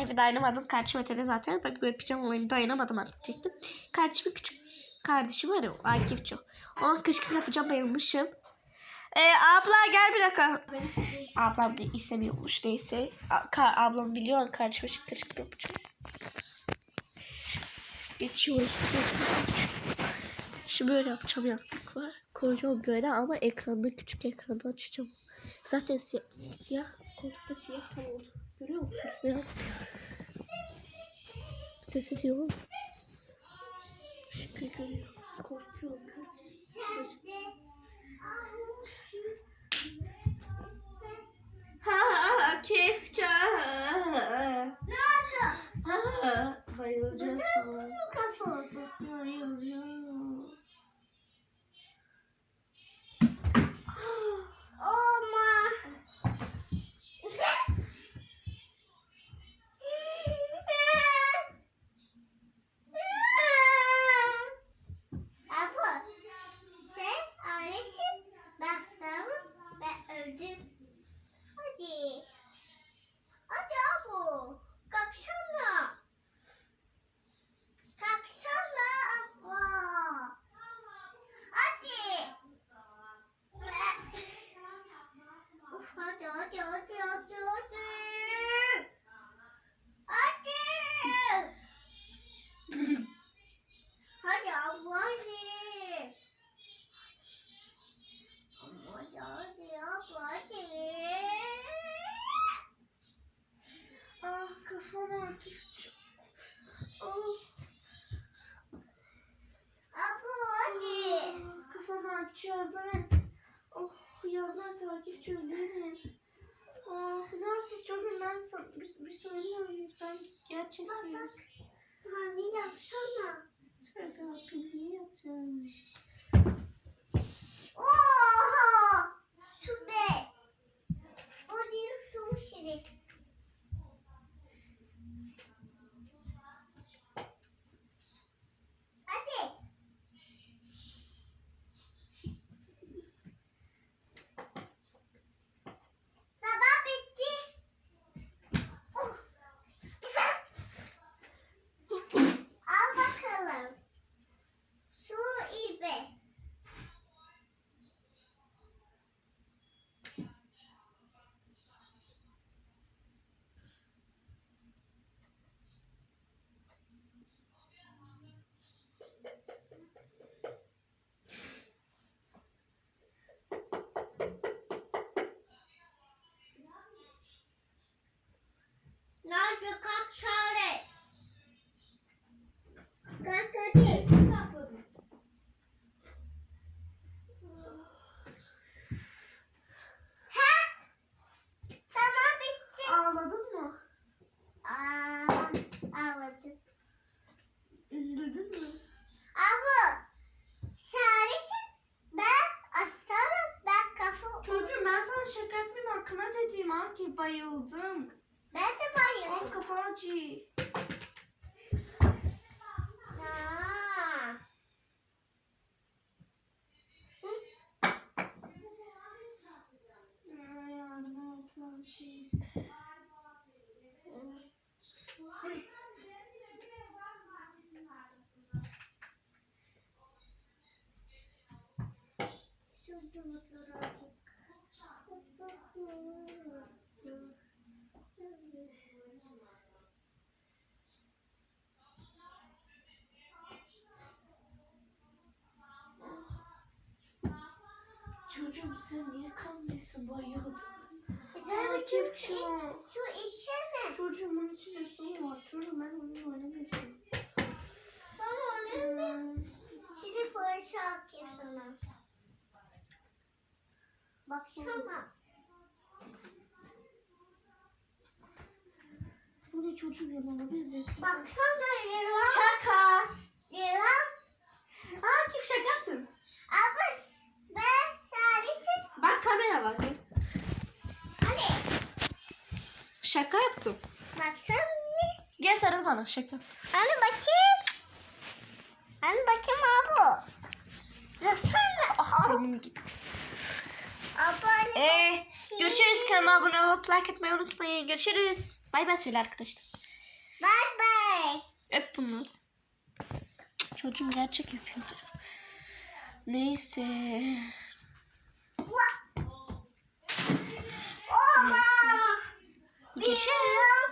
Evde dayanamadım. Kardeşim ötede zaten. Ben böyle pijama olayını dayanamadım artık çektim. Kardeşimin küçük kardeşi var ya Akifço. Ona kışkırtma yapacağım bayılmışım. Ee, abla gel bir dakika. Ablam da istemiyormuş neyse. Ka ablam biliyor kardeşime kışkırtma yapacağım. Geçiyoruz. Şimdi böyle yapacağım yastık var. Koyacağım böyle ama ekranda küçük ekranda açacağım. Zaten siyah, siyah koltukta siyah tam oldu. Görüyor musunuz? Merak Ses ediyor. Şükür görüyoruz. Korkuyorum. Ha kefça. Ne oldu? Ha bayılacağım sana. Bu kafa oldu. Bayılacağım. Olma. Abla, sen ailesin, bastarım ve öldüm. Hadi. Hadi abu, kalksana. Kalksana abla. Hadi. Uf, hadi hadi hadi hadi hadi. Hadi. hadi abla hadi. Hadi hadi abla hadi. Ah kafam akif. Oh, Abla hadi. ah, kafam akif yardım et. Oh yardım et akif çözerim. Ah neredesin çocuğum ben bir, bir söyler miyiz? Ben gerçekten Hani yapsana. Tövbe Rabbim niye Üzüldün mü? Abla, şahisin. Ben astarım. Ben kafa... Çocuğum ben sana şaka yapayım hakkına dediğim Akif bayıldım. Ben de bayıldım. Oh kafa acı. Aa. Ya yardım et Akif. Şurada birazcık. Çocuğum sen niye kalmıyorsun bayıldın? Bir Akif su şu. iç- Su içsene. Çocuğum bunun içinde su var. Çocuğum Baksana. Bu ne çocuğum yalanı bezet. Baksana Leyla. Şaka. Leyla. Akif şaka yaptın. Abla ben şahisin. Bak kamera bak. Hadi. Şaka yaptım. Baksana. Gel sarıl bana şaka. Hani bakayım. Hani bakayım abi. Baksana. Ah benim gibi. Abone ee, görüşürüz kanalıma abone olup like atmayı unutmayın. Görüşürüz. Bay bay söyle arkadaşlar. Bay bay. Öp bunu. Çocuğum gerçek yapıyordu. Neyse. Neyse. Görüşürüz.